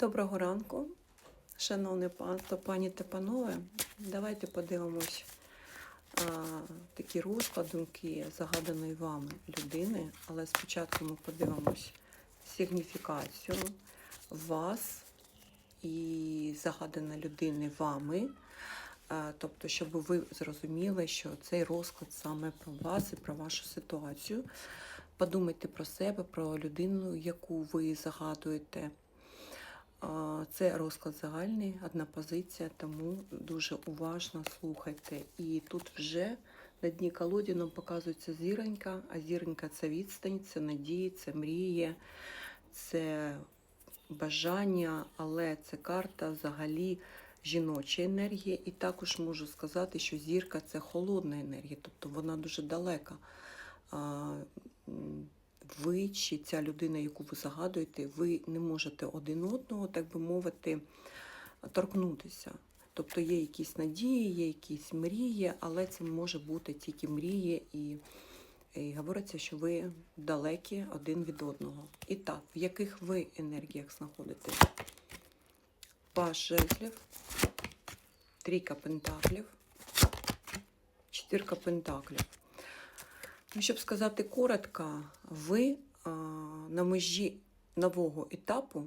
Доброго ранку, шановне панство, пані та панове. Давайте подивимось а, такі розклад думки загаданої вами людини, але спочатку ми подивимось сигніфікацію вас і загадана людини вами. А, Тобто, щоб ви зрозуміли, що цей розклад саме про вас і про вашу ситуацію. Подумайте про себе, про людину, яку ви загадуєте. Це розклад загальний, одна позиція, тому дуже уважно слухайте. І тут вже на дні колоді нам показується зіронька, а зіронька це відстань, це надії, це мріє, це бажання, але це карта взагалі жіночої енергії. І також можу сказати, що зірка це холодна енергія, тобто вона дуже далека. Ви чи ця людина, яку ви загадуєте, ви не можете один одного, так би мовити, торкнутися. Тобто є якісь надії, є якісь мрії, але це може бути тільки мрії, і, і говориться, що ви далекі один від одного. І так, в яких ви енергіях знаходитесь? Паш жезлів, трійка пентаклів, чотирка пентаклів. Ну, щоб сказати коротко, ви а, на межі нового етапу,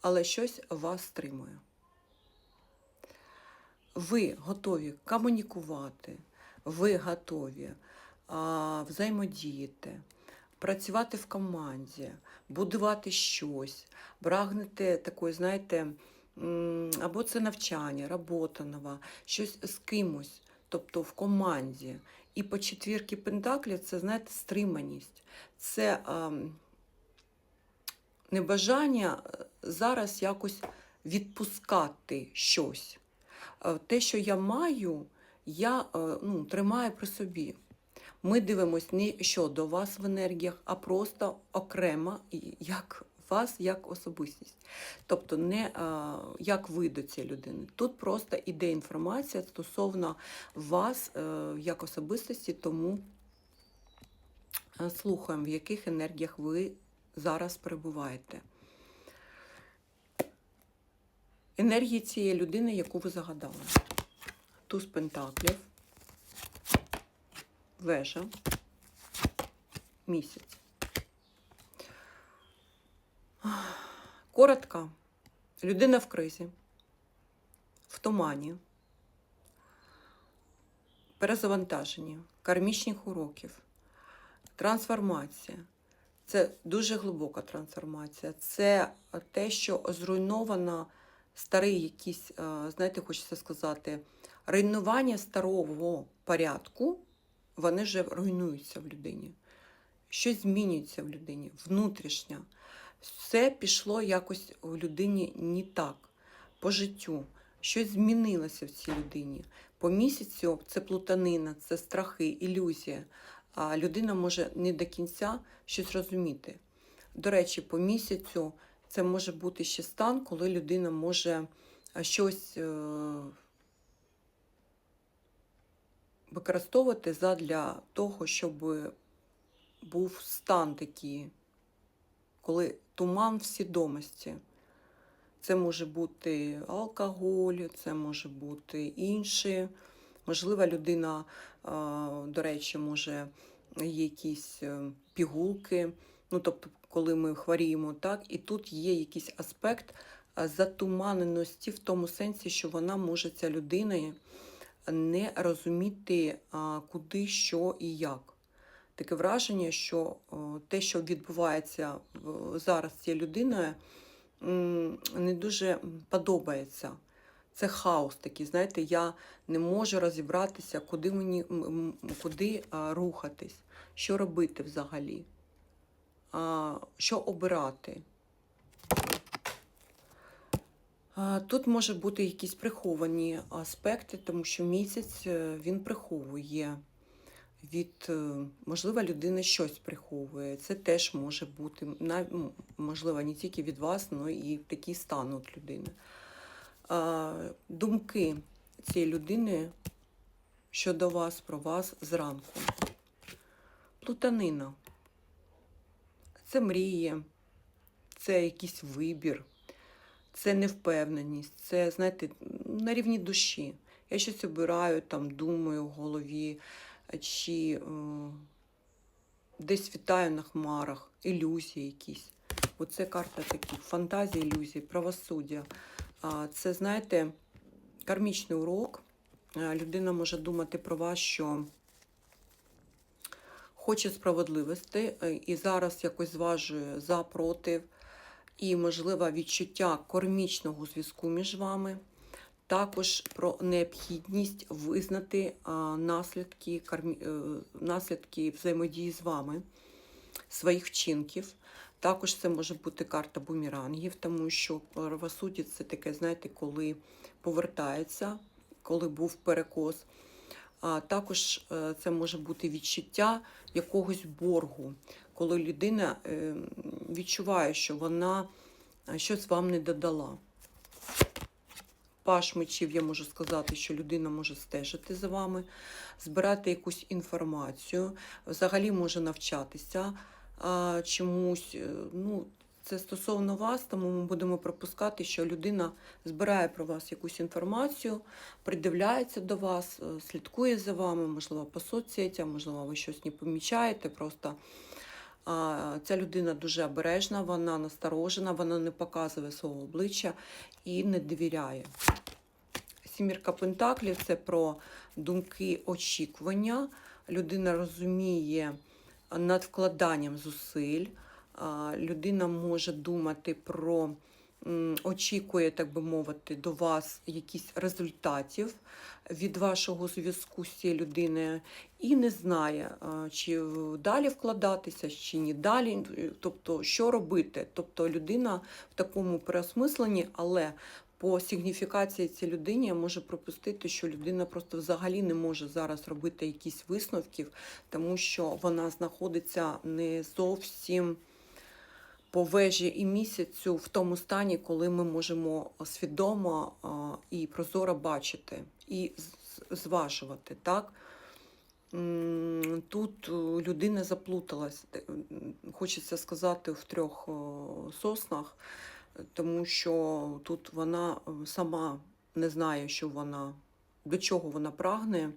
але щось вас стримує. Ви готові комунікувати, ви готові а, взаємодіяти, працювати в команді, будувати щось, прагнете такої, знаєте, або це навчання, робота нова, щось з кимось, тобто в команді. І по четвірки пентаклів це, знаєте, стриманість. Це а, небажання е, зараз якось відпускати щось. Е, Те, що я маю, я е, ну, тримаю при собі. Ми дивимося не щодо вас в енергіях, а просто окремо, як вас як особистість. Тобто не а, як ви до цієї людини. Тут просто іде інформація стосовно вас е, як особистості, тому е, слухаємо, в яких енергіях ви зараз перебуваєте. Енергії цієї людини, яку ви загадали. Туз пентаклів, вежа, місяць. Коротко, людина в кризі, в тумані, перезавантаження, кармічних уроків, трансформація. Це дуже глибока трансформація. Це те, що зруйновано старий якийсь, е, знаєте, хочеться сказати, руйнування старого порядку, вони вже руйнуються в людині. Щось змінюється в людині, внутрішнє. Все пішло якось у людині не так, по життю. Щось змінилося в цій людині. По місяцю це плутанина, це страхи, ілюзія. А людина може не до кінця щось розуміти. До речі, по місяцю це може бути ще стан, коли людина може щось е, використовувати задля того, щоб був стан такий, коли туман в свідомості. Це може бути алкоголь, це може бути інші. Можливо, людина, до речі, може якісь е, пігулки. Ну, тобто, коли ми хворіємо, так, і тут є якийсь аспект затуманеності в тому сенсі, що вона може ця людина не розуміти, куди, що і як. Таке враження, що те, що відбувається зараз з цією людиною, не дуже подобається. Це хаос такий, знаєте, я не можу розібратися, куди мені куди рухатись, що робити взагалі, що обирати. Тут може бути якісь приховані аспекти, тому що місяць е, він приховує від, е, можливо, людина щось приховує. Це теж може бути, можливо, не тільки від вас, але і такий стан от людини. Думки цієї людини щодо вас, про вас зранку. Плутанина. Це мріє, це якийсь вибір, це невпевненість, це, знаєте, на рівні душі. Я щось обираю, там, думаю в голові, чи е, десь вітаю на хмарах, ілюзії якісь. Оце карта таких фантазії, ілюзії, правосуддя. Це, знаєте, кармічний урок. Людина може думати про вас, що хоче справедливості е, і зараз якось зважує за проти, і, можливо, відчуття кармічного зв'язку між вами. Також про необхідність визнати наслідки, е, наслідки взаємодії з вами, своїх вчинків. Також це може бути карта бумерангів, тому що правосуддя це таке, знаєте, коли повертається, коли був перекос. А також е, це може бути відчуття якогось боргу, коли людина е, відчуває, що вона щось вам не додала. Паш мечів, я можу сказати, що людина може стежити за вами, збирати якусь інформацію, взагалі може навчатися а, чомусь. е, Ну, це стосовно вас, тому ми будемо пропускати, що людина збирає про вас якусь інформацію, придивляється до вас, е, слідкує за вами, можливо, по соцсетям, можливо, ви щось не помічаєте. Просто ця людина дуже обережна, вона насторожена, вона не показує свого обличчя і не довіряє. Сімірка Пентаклів це про думки очікування. Людина розуміє над вкладанням зусиль. Людина може думати про, очікує, так би мовити, до вас якісь результатів від вашого зв'язку з цією людиною і не знає, чи далі вкладатися, чи не далі, тобто що робити. Тобто людина в такому переосмисленні, але по сигніфікації цій людині я можу пропустити, що людина просто взагалі не може зараз робити якісь висновків, тому що вона знаходиться не зовсім по вежі і місяцю в тому стані, коли ми можемо свідомо і прозоро бачити і зважувати. Так? Тут е, людина заплуталась, хочеться сказати, в трьох соснах, тому що тут вона е, сама не знає, що вона, до чого вона прагне.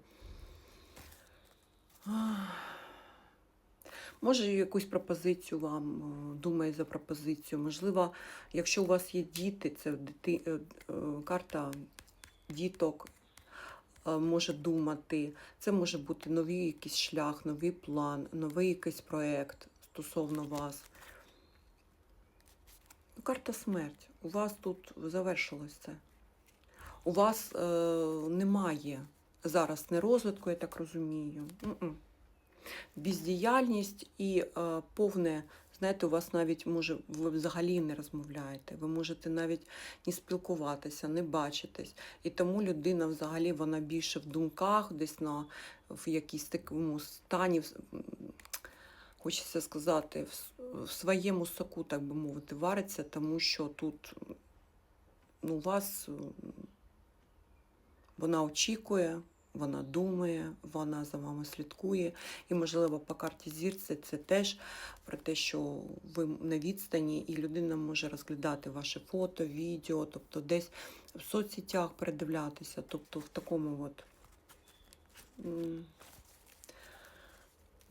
Може, якусь пропозицію вам е, думає за пропозицію. Можливо, якщо у вас є діти, це дити, е, е, карта діток може думати. Це може бути новий якийсь шлях, новий план, новий якийсь проєкт стосовно вас. Карта смерть. У вас тут завершилось це. У вас е, немає зараз не розвитку, я так розумію. М-м. Бездіяльність і е, повне, знаєте, у вас навіть може, ви взагалі не розмовляєте, ви можете навіть не спілкуватися, не бачитись. І тому людина взагалі вона більше в думках, десь на в якійсь такому стані, хочеться сказати, в, своєму соку, так би мовити, вариться, тому що тут ну, у вас вона очікує, вона думає, вона за вами слідкує. І, можливо, по карті зірці це теж про те, що ви на відстані, і людина може розглядати ваше фото, відео, тобто десь в соцсетях передивлятися, тобто в такому от.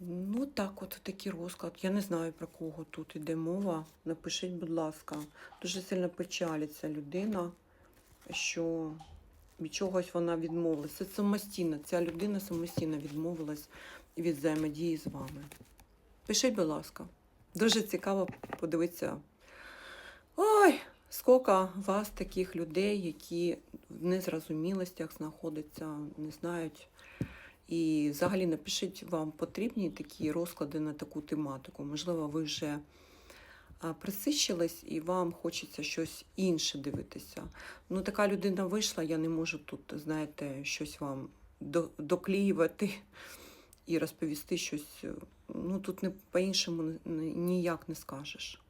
Ну, так, от такий розклад. Я не знаю, про кого тут іде мова. Напишіть, будь ласка. Дуже сильно печалиться людина, що від чогось вона відмовилась. Це самостійно. Ця людина самостійно відмовилась від взаємодії з вами. Пишіть, будь ласка. Дуже цікаво подивитися. Ой, скільки вас таких людей, які в незрозумілостях знаходяться, не знають. І взагалі напишіть, вам потрібні такі розклади на таку тематику. Можливо, ви вже а, присищились і вам хочеться щось інше дивитися. Ну, така людина вийшла, я не можу тут, знаєте, щось вам до- доклеювати і розповісти щось. Ну, тут не по-іншому ні- ніяк не скажеш.